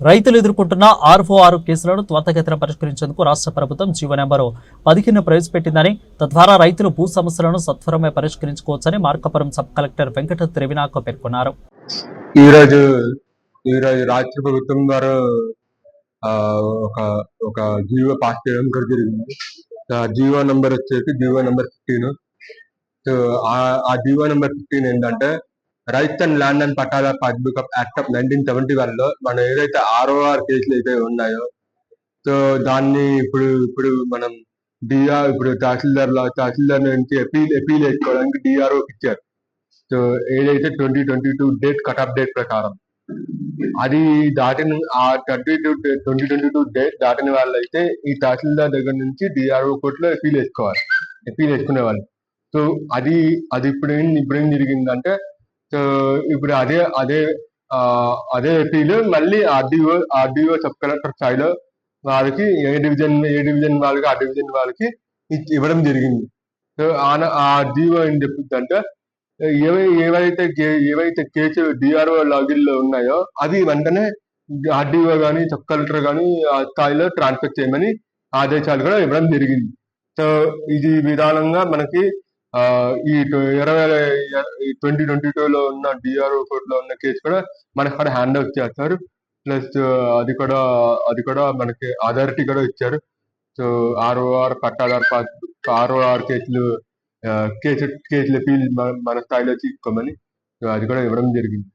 రైతులు ఎదుర్కొంటున్న ఆర్ఓఆర్ కేసులను త్వరితగతిన పరిష్కరించేందుకు రాష్ట్ర ప్రభుత్వం జీవో నెంబరు పదిహేను ప్రవేశపెట్టిందని తద్వారా రైతులు భూ సమస్యలను సత్వరమే పరిష్కరించుకోవచ్చని మార్కాపురం సబ్ కలెక్టర్ వెంకట త్రివినాక పేర్కొన్నారు. ఈ రోజు రాష్ట్ర ప్రభుత్వం ద్వారా ఒక ఒక జీవో పాస్ చేయడం కూడా జరిగింది. ఆ జీవో నంబర్ వచ్చేసి జీవో నంబర్ ఫిఫ్టీన్. ఆ- ఆ జీవో నంబర్ ఫిఫ్టీన్ ఏంటంటే రైతన్ అండ్ ల్యాండ్ అండ్ పట్టాల passbook of act of nineteen seventy వన్లో మనం ఏదైతే ఆర్ఓఆర్ కేసులు అయితే ఉన్నాయో సో దాన్ని ఇప్పుడు ఇప్పుడు మనం డిఆర్ ఇప్పుడు తహసీల్దార్ తహసీల్దార్ నుంచి అపీల్ అపీల్ వేసుకోవడానికి డిఆర్ఓ ఇచ్చారు. సో ఏదైతే twenty twenty two date cut off date ప్రకారం అది దాటిన ఆ twenty two twenty twenty two date దాటిన వాళ్ళైతే ఈ తహసీల్దార్ దగ్గర నుంచి డిఆర్ఓ కోర్టులో అపీల్ వేసుకోవాలి. అపీల్ వేసుకునే వాళ్ళు. సో అది అది ఇప్పుడు ఏం ఇప్పుడు ఏం జరిగిందంటే ఇప్పుడు అదే అదే అదే ఏపీలో మళ్ళీ ఆర్డీఓ ఆర్డీఓ సబ్ కలెక్టర్ స్థాయిలో వాళ్ళకి ఏ డివిజన్ ఏ డివిజన్ వాళ్ళకి ఆ డివిజన్ వాళ్ళకి ఇవ్వడం జరిగింది. సో ఆన- ఆ ఆర్డీఓ ఏం చెప్తుందంటే ఏవై ఏవైతే కే- ఏవైతే కేసు డిఆర్ఓ లాగిల్లో ఉన్నాయో అవి వెంటనే ఆర్డీఓ కానీ సబ్ కలెక్టర్ కానీ ఆ స్థాయిలో ట్రాన్స్ఫర్ చేయమని ఆదేశాలు కూడా ఇవ్వడం జరిగింది. సో ఇది విధానంగా మనకి ఈ ఇరవై ట్వంటీ ట్వంటీ టూ లో ఉన్న డిఆర్ఓ కోర్టులో ఉన్న కేసు కూడా మనకి అక్కడ హ్యాండ్ ఓవర్ చేస్తారు. ప్లస్ అది కూడా అది కూడా మనకి అథారిటీ కూడా ఇచ్చారు. సో ఆర్ఓఆర్ పట్టాదార్ ఆర్ఓఆర్ కేసులు కేసు కేసులు ఫీల్ మన మన స్థాయిలో తీసుకోమని అది కూడా ఇవ్వడం జరిగింది.